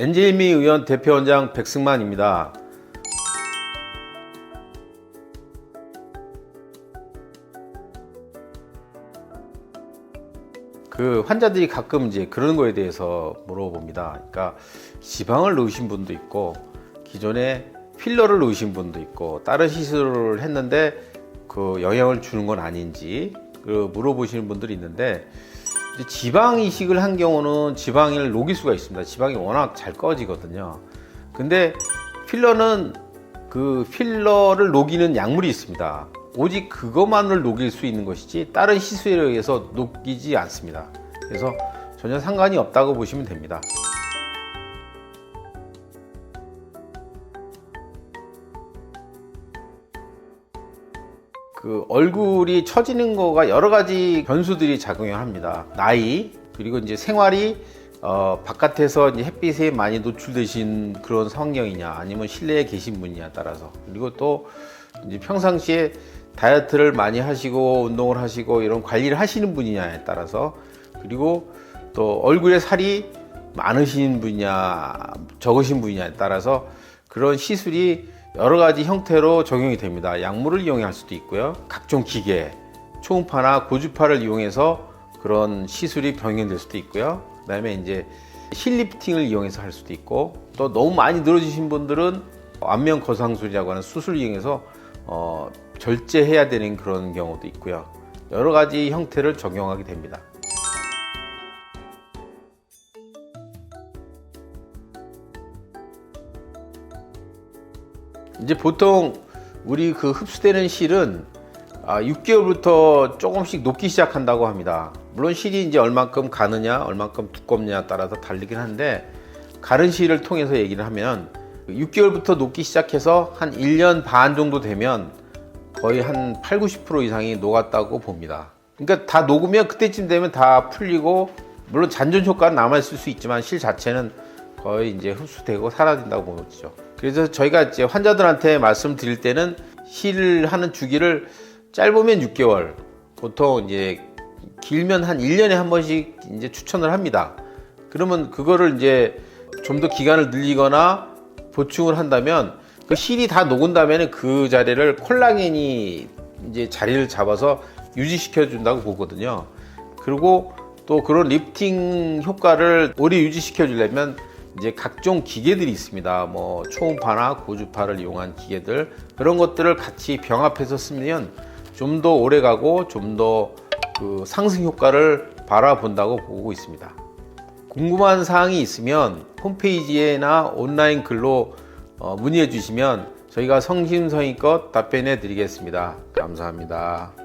엔젤미 의원 대표원장 백승만입니다. 그 환자들이 가끔 이제 그런 거에 대해서 물어봅니다. 그러니까 지방을 넣으신 분도 있고 기존에 필러를 넣으신 분도 있고 다른 시술을 했는데 그 영향을 주는 건 아닌지 그 물어보시는 분들이 있는데 지방 이식을 한 경우는 지방을 녹일 수가 있습니다. 지방이 워낙 잘 꺼지거든요. 근데 필러는 그 필러를 녹이는 약물이 있습니다. 오직 그것만을 녹일 수 있는 것이지 다른 시술에 의해서 녹이지 않습니다. 그래서 전혀 상관이 없다고 보시면 됩니다. 그 얼굴이 처지는 거가 여러 가지 변수들이 작용을 합니다. 나이 그리고 이제 생활이 어, 바깥에서 이제 햇빛에 많이 노출되신 그런 환경이냐 아니면 실내에 계신 분이냐 따라서 그리고 또 이제 평상시에 다이어트를 많이 하시고 운동을 하시고 이런 관리를 하시는 분이냐에 따라서 그리고 또 얼굴에 살이 많으신 분이냐 적으신 분이냐에 따라서 그런 시술이 여러 가지 형태로 적용이 됩니다. 약물을 이용할 수도 있고요. 각종 기계, 초음파나 고주파를 이용해서 그런 시술이 병행될 수도 있고요. 그다음에 이제 힐리프팅을 이용해서 할 수도 있고 또 너무 많이 늘어지신 분들은 안면 거상술이라고 하는 수술을 이용해서 어, 절제해야 되는 그런 경우도 있고요. 여러 가지 형태를 적용하게 됩니다. 이제 보통 우리 그 흡수되는 실은 아, 6개월부터 조금씩 녹기 시작한다고 합니다. 물론 실이 이제 얼만큼 가느냐, 얼만큼 두껍냐에 따라서 다르긴 한데 가른 실을 통해서 얘기를 하면 6개월부터 녹기 시작해서 한 1년 반 정도 되면 거의 한 8, 90% 이상이 녹았다고 봅니다. 그러니까 다 녹으면 그때쯤 되면 다 풀리고 물론 잔존 효과는 남아 있을 수 있지만 실 자체는 거의 이제 흡수되고 사라진다고 보죠. 그래서 저희가 이제 환자들한테 말씀드릴 때는 실을 하는 주기를 짧으면 6개월, 보통 이제 길면 한 1년에 한 번씩 이제 추천을 합니다. 그러면 그거를 이제 좀 더 기간을 늘리거나 보충을 한다면 그 실이 다 녹은 다음에는 그 자리를 콜라겐이 이제 자리를 잡아서 유지시켜 준다고 보거든요. 그리고 또 그런 리프팅 효과를 오래 유지시켜 주려면 이제 각종 기계들이 있습니다. 뭐 초음파나 고주파를 이용한 기계들 그런 것들을 같이 병합해서 쓰면 좀 더 오래 가고 좀 더 그 상승 효과를 바라본다고 보고 있습니다. 궁금한 사항이 있으면 홈페이지에나 온라인 글로 어, 문의해 주시면 저희가 성심성의껏 답변해 드리겠습니다. 감사합니다.